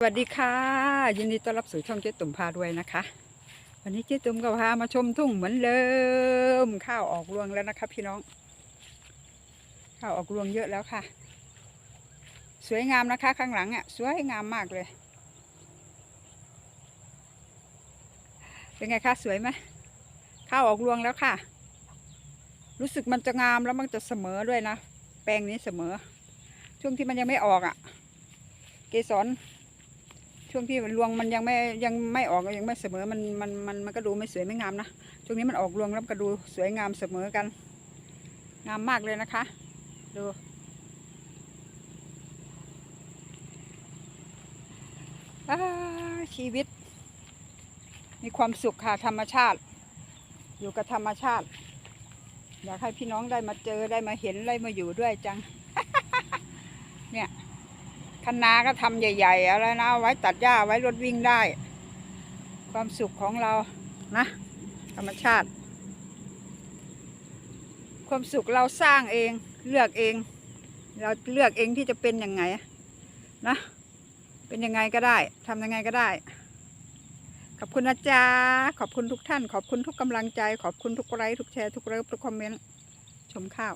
สวัสดีค่ะ ยินดีต้อนรับสู่ช่องเจ๊ตุ่มพาด้วยนะคะ วันนี้เจ๊ตุ่มก็พามาชมทุ่งเหมือนเดิมข้าวออกรวงแล้วนะคะพี่น้อง ข้าวออกรวงเยอะแล้วค่ะ สวยงามนะคะ ข้างหลังอะสวยงามมากเลย เป็นไงคะสวยไหมข้าวออกรวงแล้วค่ะ รู้สึกมันจะงามแล้วมันจะเสมอด้วยนะ แปลงนี้เสมอ ช่วงที่มันยังไม่ออกอะ เกสร ช่วงที่รวงมันยังไม่ยังไม่ออกยังไม่เสมอมันมันมันมันก็ดูไม่สวยไม่งามนะช่วงนี้มันออกรวงแล้วก็ดูสวยงามเสมอกัน งามมากเลยนะคะ ดูชีวิต มีความสุขค่ะธรรมชาติ อยู่กับธรรมชาติ อยากให้พี่น้องได้มาเจอได้มาเห็นได้มาอยู่ด้วยจัง เนี่ย คันนาก็ทำใหญ่ๆอะไรนะเอาไว้ตัดหญ้าไว้รถวิ่งได้ ความสุขของเรานะ ธรรมชาติ ความสุขเราสร้างเอง เลือกเอง เราเลือกเองที่จะเป็นยังไงนะ เป็นยังไงก็ได้ทำยังไงก็ได้ ขอบคุณนะจ๊ะขอบคุณทุกท่าน ขอบคุณทุกกำลังใจ ขอบคุณทุกไลค์ทุกแชร์ทุกเลิฟทุกคอมเมนต์ชมข้าว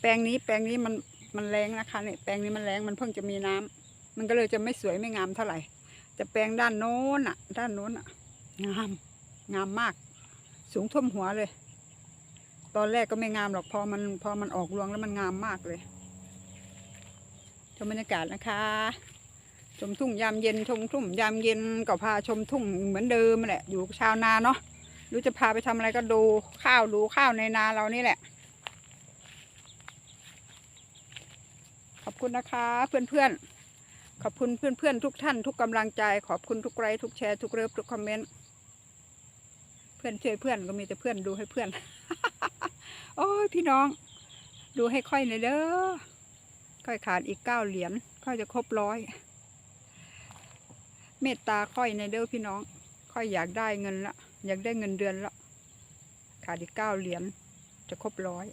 แปลงนี้แปลงนี้มันมันแรงนะคะเนี่ยแปลงนี้มันแรงมันเพิ่งจะมีน้ำ มันก็เลยจะไม่สวยไม่งามเท่าไหร่ แต่แปลงด้านโน้นอะ ด้านโน้นอะ งาม งามมาก สูงท่วมหัวเลย ตอนแรกก็ไม่งามหรอกพอมันพอมันออกรวงแล้วมันงามมากเลยชมบรรยากาศนะคะ ชมทุ่งยามเย็นชมทุ่งยามเย็นก็พาชมทุ่งเหมือนเดิมแหละ อยู่ชาวนาเนาะรู้จะพาไปทำอะไรก็ดูข้าวดูข้าวในนาเรานี่แหละ ขอบคุณนะคะเพื่อนๆ ขอบคุณเพื่อนๆทุกท่านทุกกำลังใจ ขอบคุณทุกไลค์ทุกแชร์ทุกเลิฟทุกคอมเมนต์เพื่อนช่วยเพื่อนก็มีแต่เพื่อนดูให้เพื่อน โอ้ยพี่น้อง ดูให้ค่อยหน่อยเด้อค่อยขาดอีกเก้าเหรียญค่อยจะครบร้อยเมตตาค่อยในเด้อพี่น้อง ค่อยอยากได้เงินละอยากได้เงินเดือนละขาดอีกเก้าเหรียญจะครบร้อย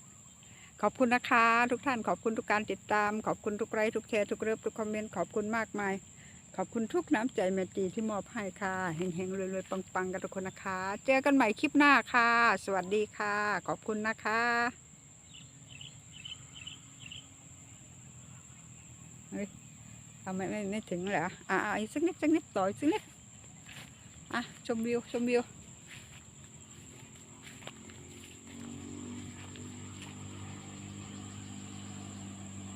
ขอบคุณนะคะ ทุกท่านขอบคุณทุกการติดตาม ขอบคุณทุกไลค์ทุกแชร์ทุกเลิฟทุกคอมเมนต์ขอบคุณมากมาย ขอบคุณทุกน้ำใจเมตีที่มอบให้ค่ะเฮงๆรวยๆปังๆกันทุกคนนะคะ เจอกันใหม่คลิปหน้าค่ะ สวัสดีค่ะ ขอบคุณนะคะเฮ้ยทำไมไม่ไม่ถึงเหรออะอีกสักนิดสักนิดต่ออีกสักนิดอะชมวิวชมวิว